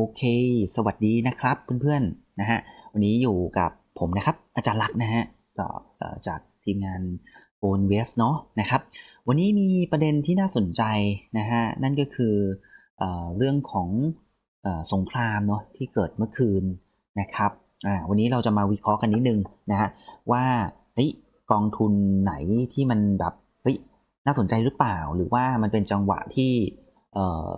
โอเค สวัสดีนะครับเพื่อนๆนะฮะวันนี้อยู่กับผมนะครับ อาจารย์ลักษ์นะฮะก็จากทีมงานโอนเวสเนาะนะครับ วันนี้มีประเด็นที่น่าสนใจนะฮะนั่นก็คือเอเรื่องของอสงครามเนาะที่เกิดเมื่อคืนนะครับวันนี้เราจะมาวิเคราะห์กันนิดนึงนะฮะว่าเฮ้ยกองทุนไหนที่มันแบบเฮ้ยน่าสนใจหรือเปล่า หรือว่ามันเป็นจังหวะที่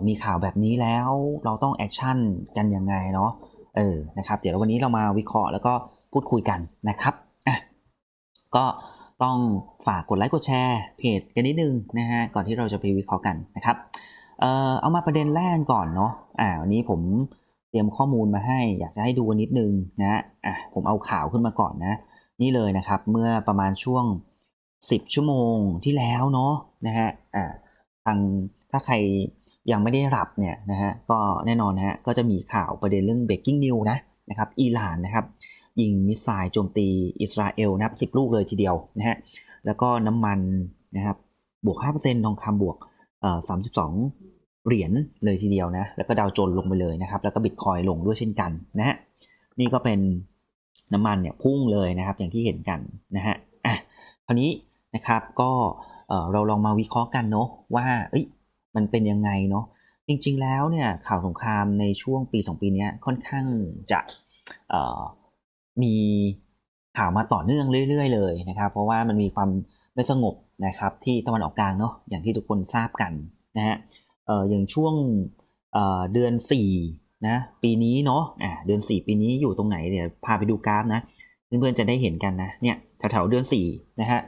มีข่าวแบบนี้แล้วเราต้องแอคชั่นกันยังไงเนาะเออนะครับ เดี๋ยววันนี้เรามาวิเคราะห์แล้วก็พูดคุยกันนะครับอะก็ต้องฝากกดไลค์กดแชร์เพจกันนิดนึงนะฮะก่อนที่เราจะไปวิเคราะห์กันนะครับเอ่อเอามาประเด็นแรกก่อนเนาะอ่าวันนี้ผมเตรียมข้อมูลมาให้ อยากจะให้ดูนิดนึงนะอะผมเอาข่าวขึ้นมาก่อนนะ นี่เลยนะครับ เมื่อประมาณช่วง 10 ชั่วโมงที่แล้วเนาะนะฮะอ่าทางถ้าใคร ยังไม่ได้รับเนี่ยนะฮะก็แน่นอนนะฮะก็จะมีข่าวประเด็นเรื่อง breaking news นะนะครับอิหร่านนะครับยิงมิสไซล์โจมตีอิสราเอลนับ10ลูกเลยทีเดียวนะฮะแล้วก็น้ำมันนะครับบวก 5%ทองคำบวกเอ่อ32 เหรียญเลยทีเดียวนะแล้วก็ดาวโจนส์ลงไปเลยนะครับแล้วก็บิตคอยลงด้วยเช่นกันนะฮะนี่ก็เป็นน้ำมันเนี่ยพุ่งเลยนะครับอย่างที่เห็นกันนะฮะอะคราวนี้นะครับก็เอ่อเราลองมาวิเคราะห์กันเนาะว่าเอ้ย มันเป็นยังไงเนาะจริงๆแล้วเนี่ยข่าวสงครามในช่วงปี2ปีนี้ค่อนข้างจะมีข่าวมาต่อเนื่องเรื่อย ๆ เลยนะครับ เพราะว่ามันมีความไม่สงบนะครับที่ตะวันออกกลางเนาะอย่างที่ทุกคนทราบกันนะฮะออย่างช่วงเเดือน4นะปีนี้เนาะอ่าเดือน 4 ปีนี้อยู่ตรงไหนเดี๋ยวพาไปดูกราฟนะเพื่อนๆจะได้เห็นกันนะเนี่ยแถวๆเดือน4นะฮะ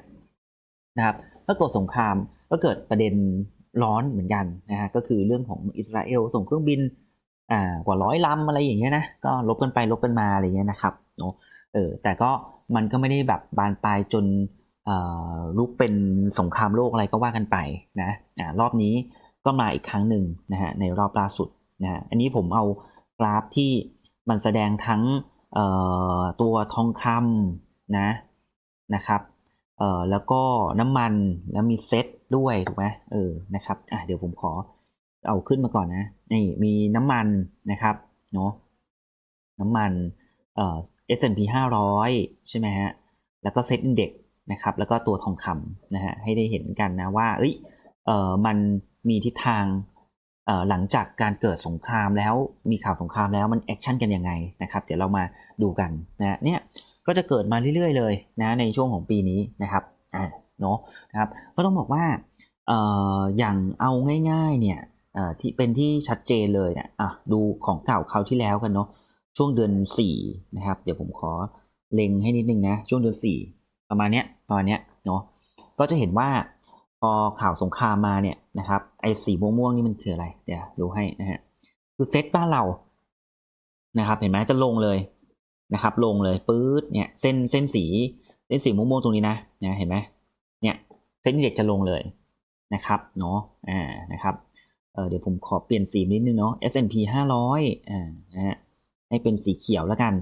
นะครับก็เกิดสงครามก็เกิดประเด็น ร้อนเหมือนกันนะฮะก็คือเรื่องของอิสราเอลส่งเครื่องบินอ่ากว่าร้อยลำอะไรอย่างเงี้ยนะก็ลบกันไปลบกันมาอะไรเงี้ยนะครับเนาะเออแต่ก็มันก็ไม่ได้แบบบานปลายจนลุกเป็นสงครามโลกอะไรก็ว่ากันไปนะอ่ารอบนี้ก็มาอีกครั้งหนึ่งนะฮะในรอบล่าสุดนะฮะอันนี้ผมเอากราฟที่มันแสดงทั้งตัวทองคำนะนะครับเออแล้วก็น้ำมันแล้วมีเซ็ต ด้วยถูกไหมเออนะครับอะเดี๋ยวผมขอเอาขึ้นมาก่อนนะนี่มีน้ำมันนะครับเนาะน้ำมันเอ่อ S&P 500 ใช่ไหมฮะแล้วก็เซ็ตอินเด็กนะครับแล้วก็ตัวทองคำนะฮะให้ได้เห็นกันนะว่าเอ้ยเอ่อมันมีทิศทางเอ่อหลังจากการเกิดสงครามแล้วมีข่าวสงครามแล้วมันแอคชั่นกันยังไงนะครับเดี๋ยวเรามาดูกันนะเนี่ยก็จะเกิดมาเรื่อยๆเลยนะในช่วงของปีนี้นะครับอ่า เนาะนะครับก็ต้องบอกว่าเอออย่างเอาง่ายๆเนี่ยเอ่อที่เป็นที่ชัดเจนเลยเนี่ยอะดูของเก่าคราวที่แล้วกันเนาะช่วงเดือน4นะครับเดี๋ยวผมขอเล็งให้นิดนึงนะช่วงเดือน4ประมาณเนี้ยประมาณเนี้ยเนาะก็จะเห็นว่าพอข่าวสงครามมาเนี่ยนะครับไอ้สีม่วงๆนี่มันคืออะไรเดี๋ยวดูให้นะฮะคือเซตบ้านเรานะครับเห็นไหมจะลงเลยนะครับ ลงเลยปื๊ดเนี่ยเส้นเส้นสีเส้นสีม่วงๆตรงนี้นะนะเห็นไหม เนี่ยเส้นเด็กจะลงเลยนะครับเนาะอ่านะครับเออเดี๋ยวผมขอเปลี่ยนสีนิดนึงเนาะ S&P 500อ่านะฮะให้เป็นสีเขียวแล้วกัน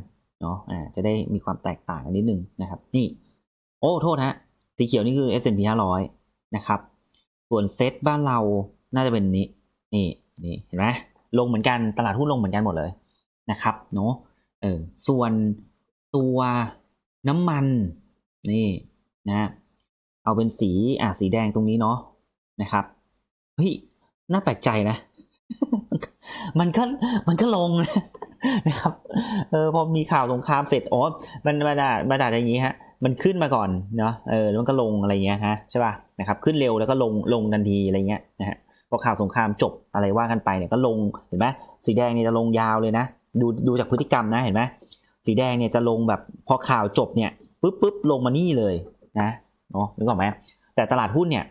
เนาะอ่าจะได้มีความแตกต่างกันนิดนึงนะครับนี่โอ้โทษฮะสีเขียวนี่คือ S&P 500นะครับส่วนเซ็ตบ้านเราน่าจะเป็นนี้นี่นี่เห็นไหมลงเหมือนกันตลาดหุ้นลงเหมือนกันหมดเลยนะครับเนาะเออส่วนตัวน้ำมันนี่นะ เอาเป็นสีอ่าสีแดงตรงนี้เนาะนะครับเฮ้ยน่าแปลกใจนะ มันก็มันก็ลงนะนะครับเออพอมีข่าวสงครามเสร็จอ๋อมันมาดามาดาอย่างนี้ฮะมันขึ้นมาก่อนเนาะเออแล้วมันก็ลงอะไรเงี้ยฮะใช่ป่ะนะครับขึ้นเร็วแล้วก็ลงลงทันทีอะไรเงี้ยนะฮะพอข่าวสงครามจบอะไรว่ากันไปเนี่ยก็ลงเห็นไหมสีแดงเนี่ยจะลงยาวเลยนะดูดูจากพฤติกรรมนะเห็นไหมสีแดงเนี่ยจะลงแบบพอข่าวจบเนี่ยปุ๊บปุ๊บลงมานี่เลยนะ เนาะนึกออกไหมแต่ตลาดหุ้นเนี่ย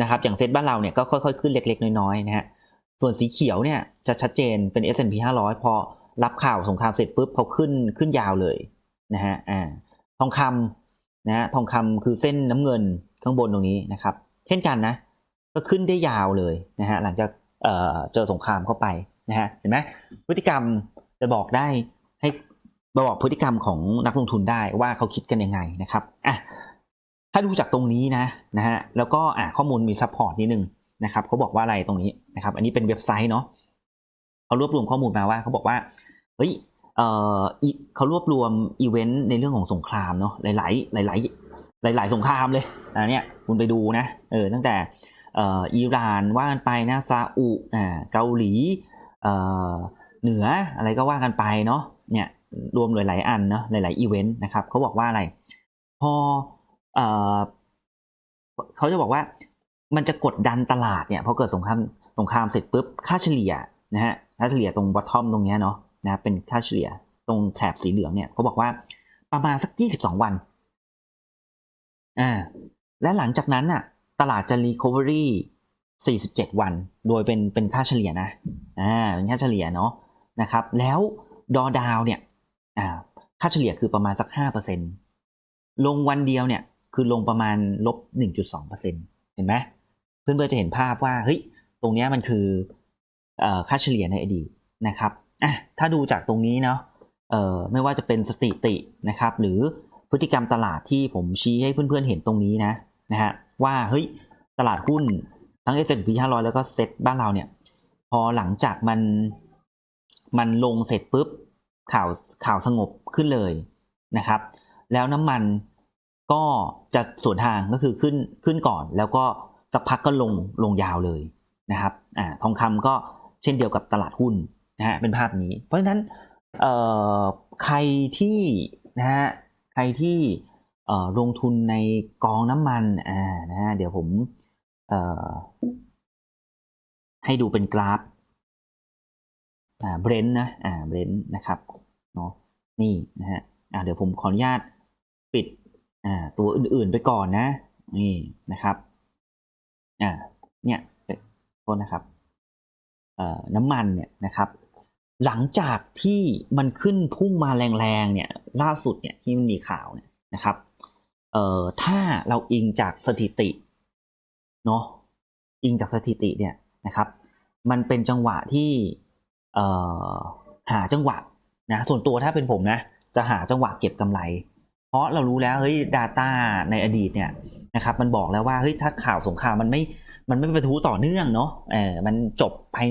นะครับอย่างเซ็ตบ้านเราเนี่ยก็ค่อยๆขึ้นเล็กๆ น้อยๆนะฮะส่วนสีเขียวเนี่ยจะชัดเจนเป็น S&P 500 พอรับข่าวสงครามเสร็จปุ๊บเขาขึ้นขึ้นยาวเลยนะฮะอ่าทองคำนะฮะทองคำคือเส้นน้ำเงินข้างบนตรงนี้นะครับ เช่นกันนะ ก็ขึ้นได้ยาวเลยนะฮะหลังจากเอ่อเจอสงครามเข้าไปนะฮะเห็นไหมพฤติกรรมจะบอกได้ให้บอกพฤติกรรมของนักลงทุนได้ว่าเขาคิดกันยังไงนะครับอะ ถ้าดูจากตรงนี้นะนะฮะแล้วก็อะข้อมูลมีซัพพอร์ตนิดนึงนะครับเขาบอกว่าอะไรตรงนี้นะครับ อันนี้เป็นเว็บไซต์เนาะเขารวบรวมข้อมูลมาว่าเขาบอกว่าเฮ้ยเออเขารวบรวมอีเวนต์ในเรื่องของสงครามเนาะหลาย ๆ หลาย ๆ หลาย ๆ สงครามเลยอันเนี้ยคุณไปดูนะเออตั้งแต่เอ่ออิหร่านว่ากันไปนะซาอุอ่าเกาหลีเอ่อเหนืออะไรก็ว่ากันไปเนาะเนี่ยรวมหลาย ๆ อันเนาะหลาย ๆ อีเวนต์นะครับเขาบอกว่าอะไร พอ เขาจะบอกว่ามันจะกดดันตลาดเนี่ยพอเกิดสงครามสงครามเสร็จปุ๊บค่าเฉลี่ยนะฮะค่าเฉลี่ยตรงบอททอมตรงเนี้ยเนาะนะเป็นค่าเฉลี่ยตรงแถบสีเหลืองเนี่ยเขาบอกว่าประมาณสักยี่สิบสองวันอ่าและหลังจากนั้นน่ะ ตลาดจะ recovery 47 วัน โดยเป็นเป็นค่าเฉลี่ยนะอ่าเป็นค่าเฉลี่ยเนาะนะครับ แล้วดอดาวเนี่ยอ่าค่าเฉลี่ยคือประมาณสัก 5%ลงวันเดียวเนี่ย คือลงประมาณลบ 1.2%เห็นไหมเพื่อนๆจะเห็นภาพว่าเฮ้ยตรงนี้มันคือค่าเฉลี่ยในอดีตนะครับอะถ้าดูจากตรงนี้เนาะไม่ว่าจะเป็นสถิตินะครับ หรือพฤติกรรมตลาดที่ผมชี้ให้เพื่อนๆเห็นตรงนี้นะนะฮะว่าเฮ้ยตลาดหุ้นทั้ง S&P 500 แล้วก็เซ็ตบ้านเราเนี่ย พอหลังจากมันมันลงเสร็จปุ๊บข่าวข่าวสงบขึ้นเลยนะครับ แล้วน้ำมัน ก็จะสวนทางก็คือขึ้นขึ้นก่อน แล้วก็สักพักก็ลงลงยาวเลยนะครับอ่าทองคำก็เช่นเดียวกับตลาดหุ้นนะฮะเป็นภาพนี้ เพราะฉะนั้นเอ่อใครที่นะฮะใครที่เอ่อลงทุนในกองน้ำมันอ่านะฮะเดี๋ยวผมเอ่อให้ดูเป็นกราฟอ่าเบรนท์นะอ่าเบรนท์นะครับเนาะนี่นะฮะอ่าเดี๋ยวผมขออนุญาตปิด อ่าตัวอื่นๆไปก่อนนะ นี่นะครับอ่าเนี่ยโทษนะครับเอ่อน้ำมันเนี่ยนะครับ หลังจากที่มันขึ้นพุ่งมาแรงๆเนี่ยล่าสุดเนี่ยที่มันมีข่าวเนี่ยนะครับเอ่อถ้าเราอิงจากสถิติเนาะอิงจากสถิติเนี่ยนะครับ มันเป็นจังหวะที่เอ่อหาจังหวะนะส่วนตัวถ้าเป็นผมนะ จะหาจังหวะเก็บกำไร เพราะเรารู้แล้วเฮ้ย Data ในอดีตเนี่ยนะครับมันบอกแล้วว่าเฮ้ยถ้าข่าวสงครามมันไม่มันไม่เป็นทุต่อเนื่องเนาะเออมันจบภาย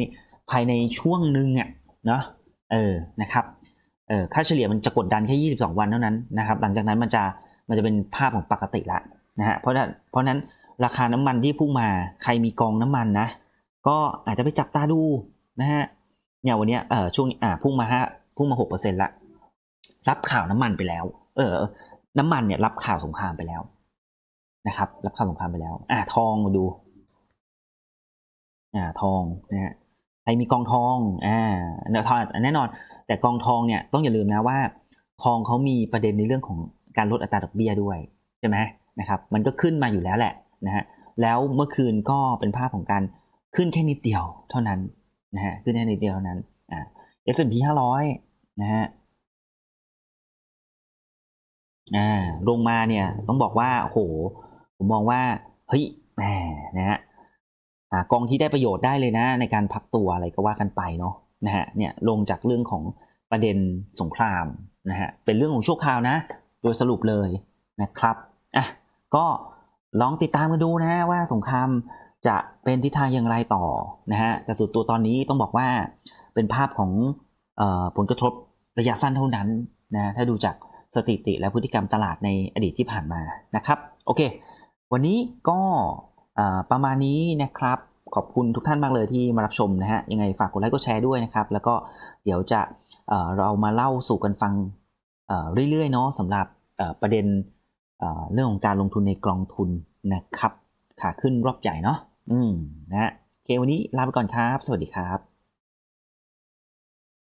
ภายในช่วงหนึ่งอะเนาะเออนะครับเออค่าเฉลี่ยมันจะกดดันแค่ 22 วันเท่านั้นนะครับหลังจากนั้นมันจะมันจะเป็นภาพของปกติละนะฮะเพราะนั้นเพราะนั้นราคาน้ำมันที่พุ่งมาใครมีกองน้ำมันนะ ก็อาจจะไปจับตาดูนะฮะเนี่ยวันเนี้ยเออช่วงอ่าพุ่งมาฮะพุ่งมาหกเปอร์เซ็นต์ละรับข่าวน้ำมันไปแล้ว เออ น้ำมันเนี่ยรับข่าวสงครามไปแล้วนะครับ รับข่าวสงครามไปแล้ว อ่าทองมาดู อ่าทองนะฮะใครมีกองทองอ่าแน่ทองแน่นอน แต่กองทองเนี่ยต้องอย่าลืมนะว่า ทองเขามีประเด็นในเรื่องของการลดอัตราดอกเบี้ยด้วยใช่ไหมนะครับ มันก็ขึ้นมาอยู่แล้วแหละนะฮะแล้วเมื่อคืนก็เป็นภาพของการขึ้นแค่นิดเดียวเท่านั้นนะฮะขึ้นแค่นิดเดียวเท่านั้นอ่า S&P 500นะฮะ อ่าลงมาเนี่ยต้องบอกว่าโหผมมองว่าเฮ้ยแหมนะฮะกองที่ได้ประโยชน์ได้เลยนะ ในการพักตัวอะไรก็ว่ากันไปเนาะนะฮะเนี่ยลงจากเรื่องของประเด็นสงครามนะฮะเป็นเรื่องของชั่วคราวนะ โดยสรุปเลยนะครับอะก็ลองติดตามกันดูนะฮะว่าสงครามจะเป็นทิศทางอย่างไรต่อนะฮะแต่สุดตัวตอนนี้ต้องบอกว่าเป็นภาพของออผลกระทบระยะสั้นเท่านั้นนะถ้าดูจาก สถิติและพฤติกรรมตลาดในอดีตที่ผ่านมานะครับโอเค วันนี้ก็ประมาณนี้นะครับ ขอบคุณทุกท่านมากเลยที่มารับชมนะฮะยังไงฝากกดไลค์กดแชร์ด้วยนะครับ แล้วก็เดี๋ยวจะเอ่อเรามาเล่าสู่กันฟังเรื่อยๆเนาะสำหรับประเด็นเอ่อเรื่องของการลงทุนในกองทุนนะครับ ขาขึ้นรอบใหญ่เนาะอืมนะฮะโอเควันนี้ลาไปก่อนครับ สวัสดีครับ